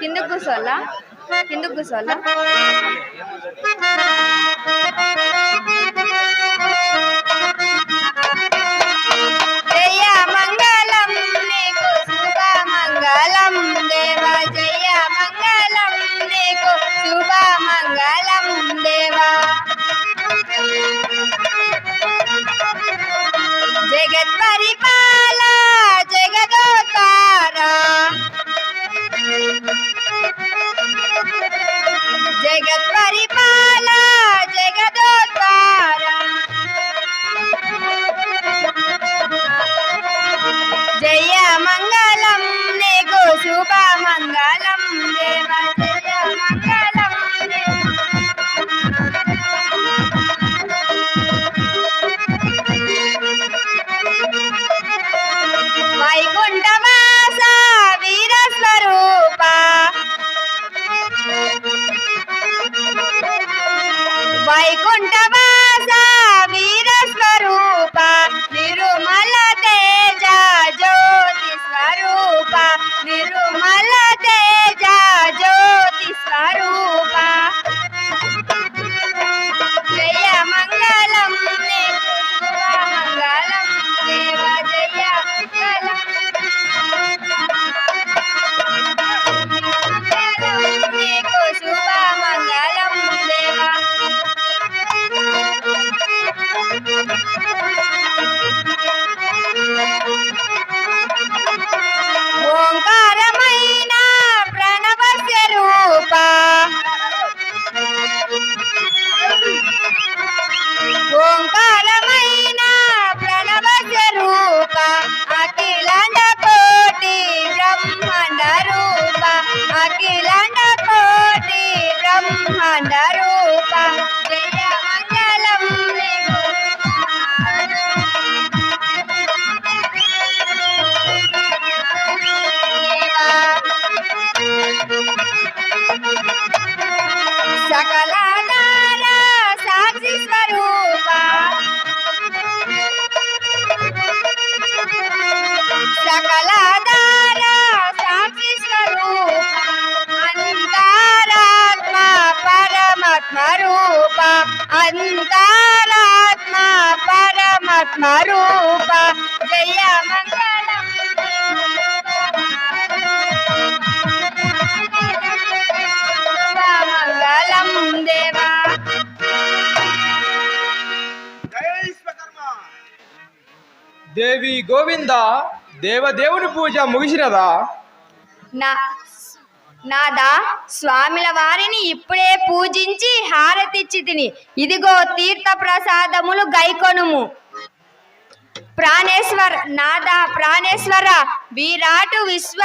కిందకు కూర్చోాలా కిందకు కూర్చోాలా ¡Ay, contaba! అఖిలన కోటి బ్రహ్మాండ రూప. గోవింద దేవదేవుని పూజ ముగిసినదా? నా నాదా స్వామిల వారిని ఇప్పుడే పూజించి హారతిచ్చి తిని. ఇదిగో తీర్థ ప్రసాదములు గైకొనుము. ప్రాణేశ్వర నాదా ప్రాణేశ్వర విరాటు విశ్వ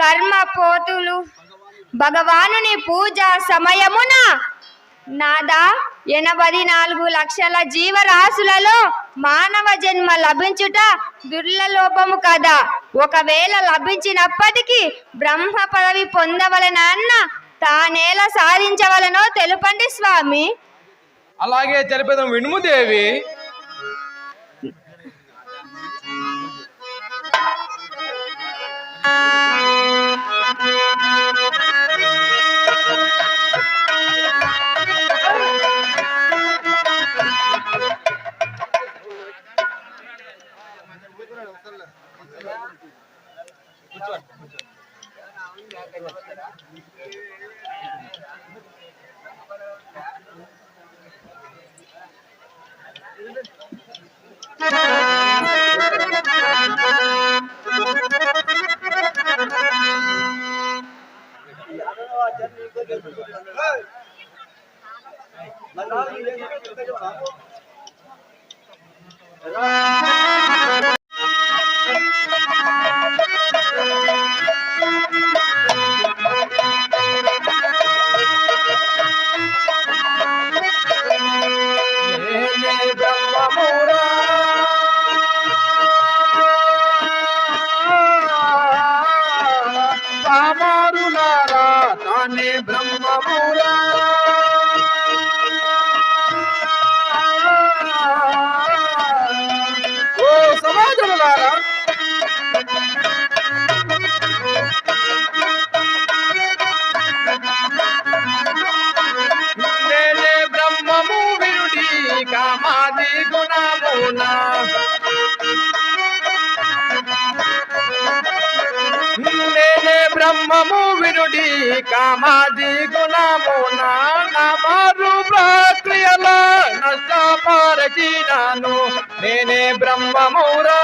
కర్మ పోతులు. భగవానుని పూజ సమయమున నాదా ఎనభై నాలుగు లక్షల జీవరాశులలో మానవ జన్మ లభించుట దుర్లలోపము కదా? ఒకవేళ లభించినప్పటికీ బ్రహ్మ పదవి పొందవలనన్న తానేల సాధించవలనో తెలుపండి స్వామి. అలాగే తెలిపేదం వినుము దేవి నేనే నామారు ప్రక్రియల నష్టపరచినాను నేనే. బ్రహ్మమురా.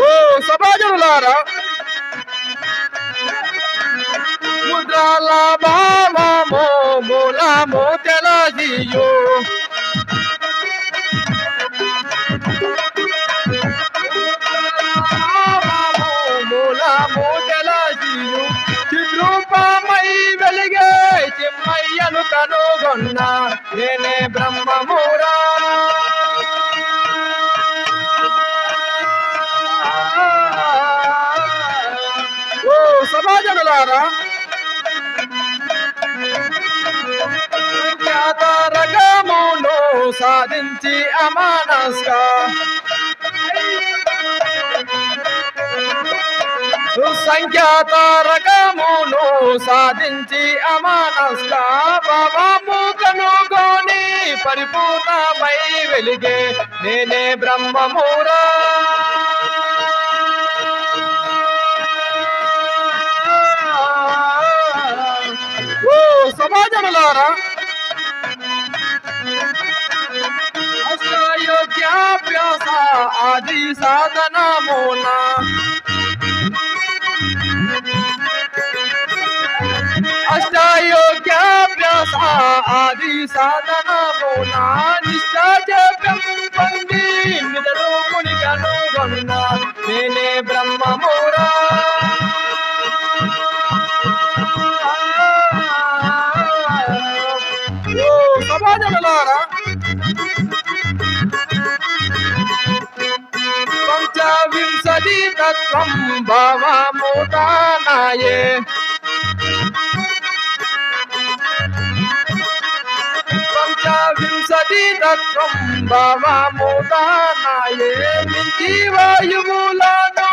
ఓ సమాజములారా ముద్రాల భావము మూలము తెలసియు నేనే బ్రహ్మమురా. ఓ సమాజములారా. జ్ఞాతరకమును సాధించి అమానస్గా సంఖ్యాతారకమును సాధించి అమానస్గా కనుగొని పరిపూర్ణమై వెలిగే నేనే బ్రహ్మమురా. సమాజములారా. అష్టయోగ్యాభ్యాస ఆది సాధనమునా. అష్టయోగ్యాభ్యాస ఆది సాధనమున నిష్ఠాజప్యం పొంది నిజరూపుని కనుగొన్న నేనే బ్రహ్మమురా సమాజములారా పంచవింశతి తత్వం భవముదానాయే పంచవింశతి తత్వం భవముదానాయే మించి వాయువులను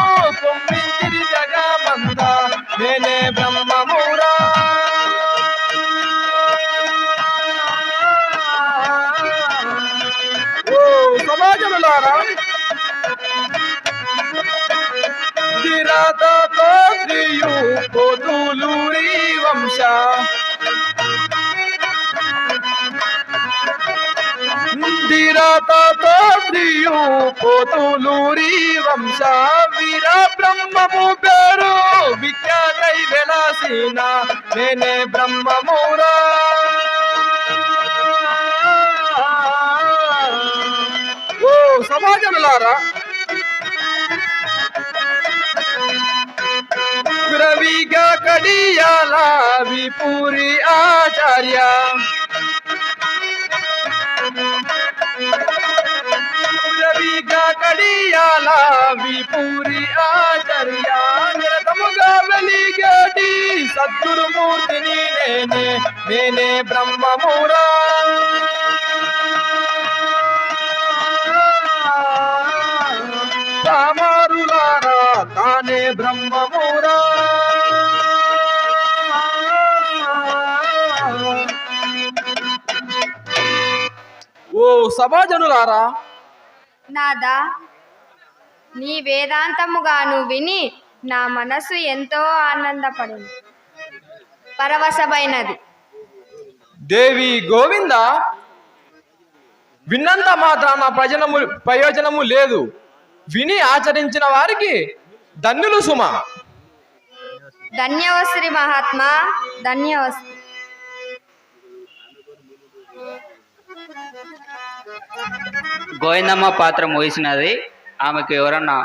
నేనే బ్రహ్మమురా. ఓ సమాజములారా. దిరదతో శ్రీయు పొదులూరి వంశ. ధీరతతో శ్రీయు పోతులూరి వంశ వీర బ్రహ్మము పేరు. విఖ్యాతై వెలసిన నేనే బ్రహ్మమురా. ఓ సమాజములారా. రవిగా కడియాల విపూరి ఆచార్య. రవిగా విపూరి ఆచార్య నిరతముగా వెలిగేటి సద్గురుమూర్తిని నేనే నేనే బ్రహ్మమురా. రామారులారా తానే బ్రహ్మమురా. ఓ సభాజనులారా. నాదా నీ వేదాంతముగాను విని నా మనసు ఎంతో ఆనందపడింది పరవశమైనది. దేవి గోవింద విన్నంత మాత్రాన ప్రజనము ప్రయోజనము లేదు. విని ఆచరించిన వారికి ధన్యులు సుమ. ధన్యవశ్రీ మహాత్మా ధన్యవశ్రీ గోవిందమ్మ పాత్ర మోసినది ఆమెకు ఎవరన్నా